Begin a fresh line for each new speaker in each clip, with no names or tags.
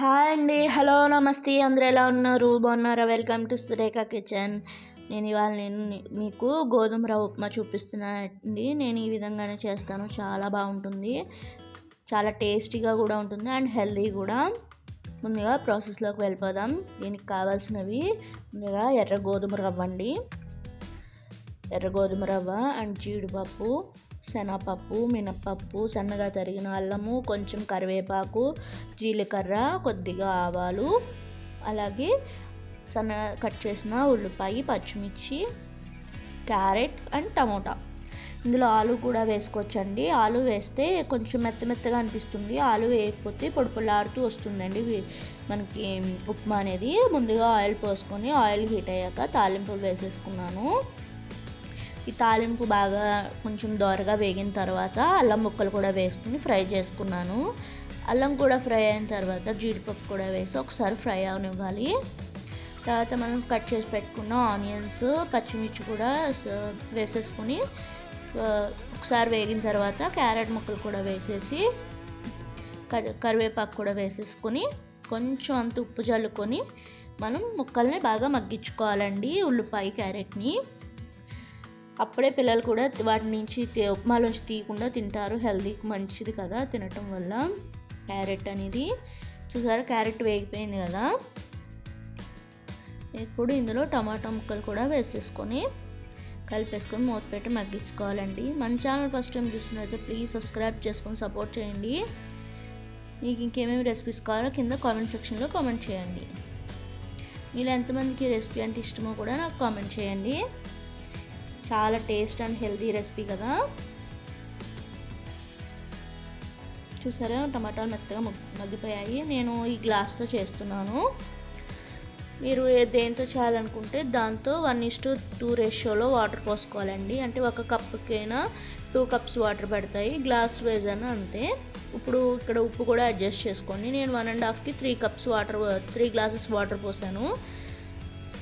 Hi అండి. Hello నమస్తే. అందరూ ఎలా ఉన్నారు? బాగున్నారా? Welcome to Surekha kitchen. నేను ఇవాళ నేను మీకు గోధుమ రవ్వ ఉప్మా చూపిస్తున్నా అండి నేను ఈ విధంగానే చేస్తాను. చాలా బాగుంటుంది. చాలా టేస్టీగా కూడా ఉంటుంది అండ్ హెల్దీ కూడా. ముందుగా ప్రాసెస్లోకి వెళ్ళిపోదాం. దీనికి కావాల్సినవి ముందుగా ఎర్ర గోధుమ రవ్వ అండి. ఎర్ర గోధుమ రవ్వ అండ్ జీడిపప్పు. శనగపప్పు మినప్పప్పు సన్నగా తరిగిన అల్లము కొంచెం కరివేపాకు జీలకర్ర కొద్దిగా ఆవాలు అలాగే సన్న కట్ చేసిన ఉల్లిపాయ పచ్చిమిర్చి క్యారెట్ అండ్ టమోటా. ఇందులో ఆలు కూడా వేసుకోవచ్చండి. ఆలు వేస్తే కొంచెం మెత్త మెత్తగా అనిపిస్తుంది. ఆలు వేయకపోతే పొడిపొలాడుతూ వస్తుందండి. మనకి ఉప్మా అనేది ముందుగా ఆయిల్ పోసుకొని ఆయిల్ హీట్ అయ్యాక తాలింపులు వేసేసుకున్నాను. ఈ తాలింపు బాగా కొంచెం దోరగా వేగిన తర్వాత అల్లం ముక్కలు కూడా వేసుకుని ఫ్రై చేసుకున్నాను. అల్లం కూడా ఫ్రై అయిన తర్వాత జీడిపప్పు కూడా వేసి ఒకసారి ఫ్రై అవనివ్వాలి. తర్వాత మనం కట్ చేసి పెట్టుకున్న ఆనియన్స్ పచ్చిమిర్చి కూడా వేసేసుకుని ఒకసారి వేగిన తర్వాత క్యారెట్ ముక్కలు కూడా వేసేసి కరివేపాకు కూడా వేసేసుకొని కొంచెం అంత ఉప్పు చల్లుకొని మనం ముక్కల్ని బాగా మగ్గించుకోవాలండి ఉల్లిపాయ క్యారెట్ని. అప్పుడే పిల్లలు కూడా వాటి నుంచి ఉప్మాలోంచి తీయకుండా తింటారు. హెల్దీకి మంచిది కదా తినటం వల్ల. క్యారెట్ అనేది చూసారా క్యారెట్ వేగిపోయింది కదా. ఇప్పుడు ఇందులో టమాటా ముక్కలు కూడా వేసేసుకొని కలిపేసుకొని మూత పెట్టి మగ్గించుకోవాలండి. మన ఛానల్ ఫస్ట్ టైం చూస్తున్నట్లయితే ప్లీజ్ సబ్స్క్రైబ్ చేసుకొని సపోర్ట్ చేయండి. మీకు ఇంకేమేమి రెసిపీస్ కావాలో కింద కామెంట్ సెక్షన్లో కామెంట్ చేయండి. మీరు ఎంతమందికి రెసిపీ అంటే ఇష్టమో కూడా నాకు కామెంట్ చేయండి. చాలా టేస్ట్ అండ్ హెల్తీ రెసిపీ కదా. చూసారా? టమాటాలు మెత్తగా మగ్గిపోయాయి. నేను ఈ గ్లాస్తో చేస్తున్నాను. మీరు దేంతో చేయాలనుకుంటే దాంతో వన్ ఇస్ టు టూ రేషియోలో వాటర్ పోసుకోవాలండి. అంటే ఒక కప్పుకైనా టూ కప్స్ వాటర్ పడతాయి. గ్లాస్ వేజ్ అని అంతే. ఇప్పుడు ఇక్కడ ఉప్పు కూడా అడ్జస్ట్ చేసుకోండి. నేను one and హాఫ్కి three cups water three glasses water పోసాను.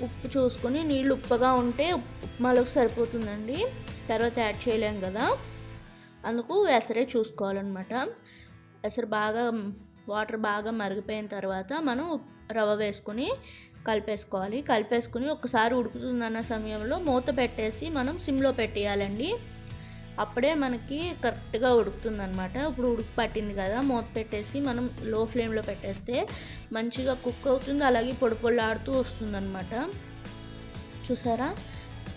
ఉప్పు చూసుకొని నీళ్ళు ఉప్పగా ఉంటే ఉప్మాలోకి సరిపోతుందండి. తర్వాత యాడ్ చేయలేం కదా. అందుకు ఎసరే చూసుకోవాలన్నమాట. ఎసరు బాగా వాటర్ బాగా మరిగిపోయిన తర్వాత మనం రవ్వ వేసుకొని కలిపేసుకోవాలి. కలిపేసుకుని ఒకసారి ఉడుకుతుందన్న సమయంలో మూత పెట్టేసి మనం సిమ్లో పెట్టేయాలండి. అప్పుడే మనకి కరెక్ట్గా ఉడుకుతుంది అనమాట ఇప్పుడు ఉడుకు పట్టింది కదా మూత పెట్టేసి మనం లో ఫ్లేమ్లో పెట్టేస్తే మంచిగా కుక్ అవుతుంది. అలాగే పొడి పొళ్ళాడుతూ వస్తుందన్నమాట. చూసారా?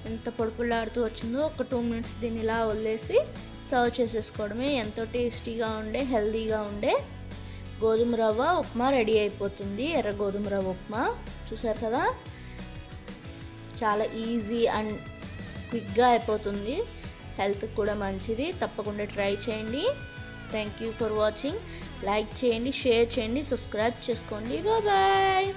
ఎంత పొడి పొళ్ళాడుతూ వచ్చిందో ఒక టూ మినిట్స్ దీన్ని ఇలా వదిలేసి సర్వ్ చేసేసుకోవడమే. ఎంతో టేస్టీగా ఉండే హెల్తీగా ఉండే గోధుమ రవ్వ ఉప్మా రెడీ అయిపోతుంది. ఎర్ర గోధుమ రవ్వ ఉప్మా. చూసారు కదా? చాలా ఈజీ అండ్ క్విక్గా అయిపోతుంది. హెల్త్కి కూడా మంచిది. తప్పకుండా ట్రై చేయండి. Thank you for watching like చేయండి షేర్ చేయండి సబ్స్క్రైబ్ చేసుకోండి. బాయ్